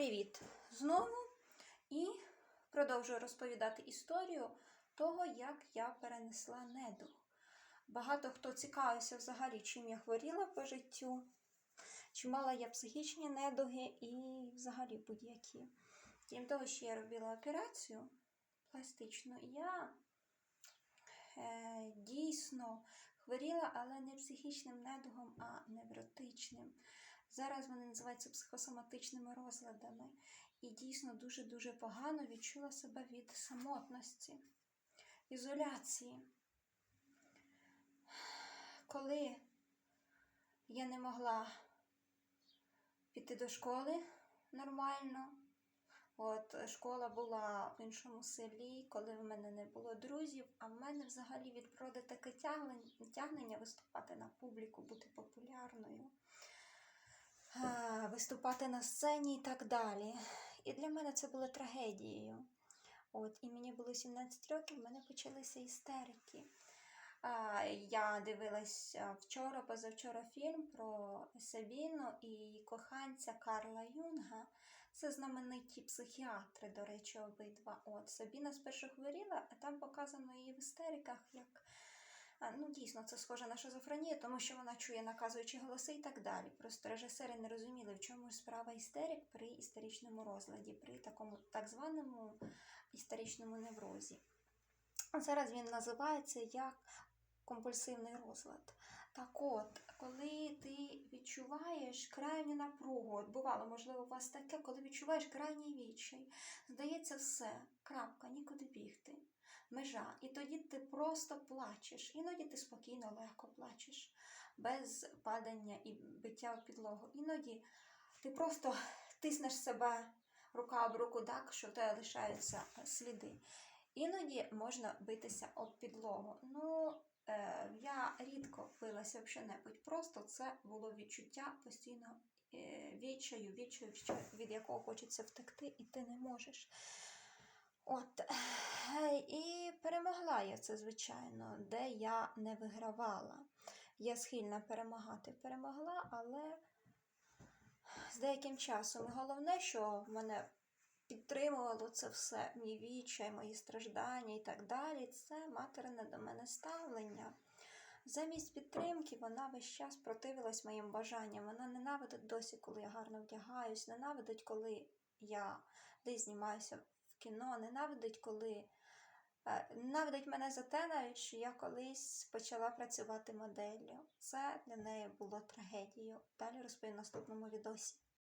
Привіт знову і продовжую розповідати історію того, як я перенесла недуг. Багато хто цікавився взагалі, чим я хворіла по життю, чи мала я психічні недуги і взагалі будь-які. Крім того, що я робила операцію пластичну, я е, дійсно хворіла, але не психічним недугом, а невротичним. Зараз вони називаються психосоматичними розладами. І дійсно дуже-дуже погано відчула себе від самотності, ізоляції. Коли я не могла піти до школи нормально, От школа була в іншому селі, коли в мене не було друзів, а в мене взагалі від природи таке тягнення, виступати на публіку, бути популярною, виступати на сцені і так далі. І для мене це було трагедією. От, І мені було 17 років, в мене почалися істерики. А, Я дивилася вчора, позавчора фільм про Сабіну і коханця Карла Юнга. Це знамениті психіатри, до речі, обидва. От Сабіна спершу хворіла, а там показано її в істериках, як ну дійсно це схоже на шизофренію, тому що вона чує наказуючі голоси і так далі. Просто режисери не розуміли, в чому ж справа істерик при істеричному розладі, при такому так званому істеричному неврозі. Зараз він називається як компульсивний розлад. Так от, коли ти відчуваєш крайню напругу, от бувало, можливо, у вас таке, коли відчуваєш крайній відчай, здається, все, крапка, нікуди бігти, межа. І тоді ти просто плачеш. Іноді ти спокійно, легко плачеш, без падання і биття в підлогу. Іноді ти просто тиснеш себе рука об руку так, що в тебе лишаються сліди. Іноді можна битися об підлогу. Ну, е, я рідко билася в що-небудь. Просто це було відчуття постійно е, відчаю, відчаю, від якого хочеться втекти, і ти не можеш. От, і перемогла я це, звичайно, де я не вигравала. Я схильна перемагати, перемогла, але з деяким часом. Головне, що мене підтримувало це все, мій відчай, мої страждання і так далі, це материне до мене ставлення. Замість підтримки вона весь час противилась моїм бажанням. Вона ненавидить досі, коли я гарно вдягаюсь, ненавидить, коли я десь знімаюся в кіно, ненавидить, коли. Е, мене за те, навіть що я колись почала працювати моделлю. Це для неї було трагедією. Далі розповім в наступному відосі.